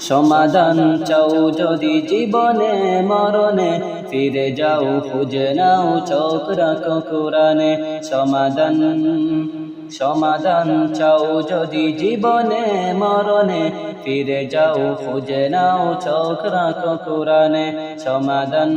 সমাধান চাও যদি জীবনে, মরণে। ফিরে যাও, খুঁজে নাও, চোখ রাখো কোরআনে। সমাধান সমাধান চাও যদি জীবনে, মরণে। ফিরে যাও, খুঁজে নাও, চোখ রাখো কোরআনে। সমাধান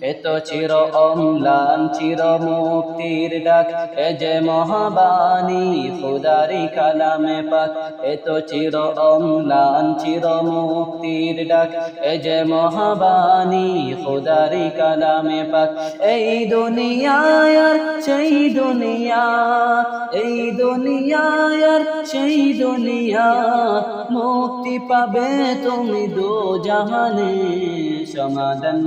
এত চির অম্লান, চির মুক্তির ডাক। এ যে মহাবাণী, খুদারি কালামে পাক। এত চির অম্লান, চির মুক্তির ডাক। এ যে মহাবাণী, খুদারি কালামে পাক। এই দুনিয়ায় সেই দুনিয়া, এই দুনিয়ায় সেই দুনিয়া, মুক্তি পাবে তুমি দু জাহানে সমাধান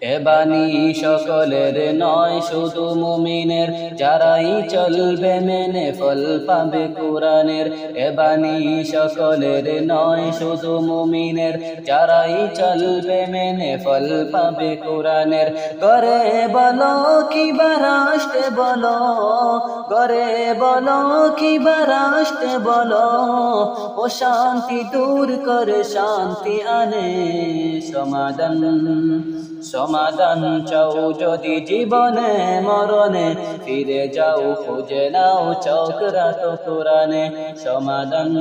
এবানি সকলের নয়, শুধু মুমিনের। যারাই চলবে মেনে ফল পাবে কোরআনের। এবানি সকলের নয়, শুধু মুমিনের। যারাই চলবে মেনে ফল পাবে কোরআনের। করে বলো কি রাষ্ট্রে বলো করে বলো কি রাষ্ট্রে বলো, ও শান্তি দূর করে শান্তি আনে। সমাধান সমাধান চাও যদি জীবনে মরণে ফিরে যাও খুঁজে নাও চোখ রাখো কোরআনে সমাধান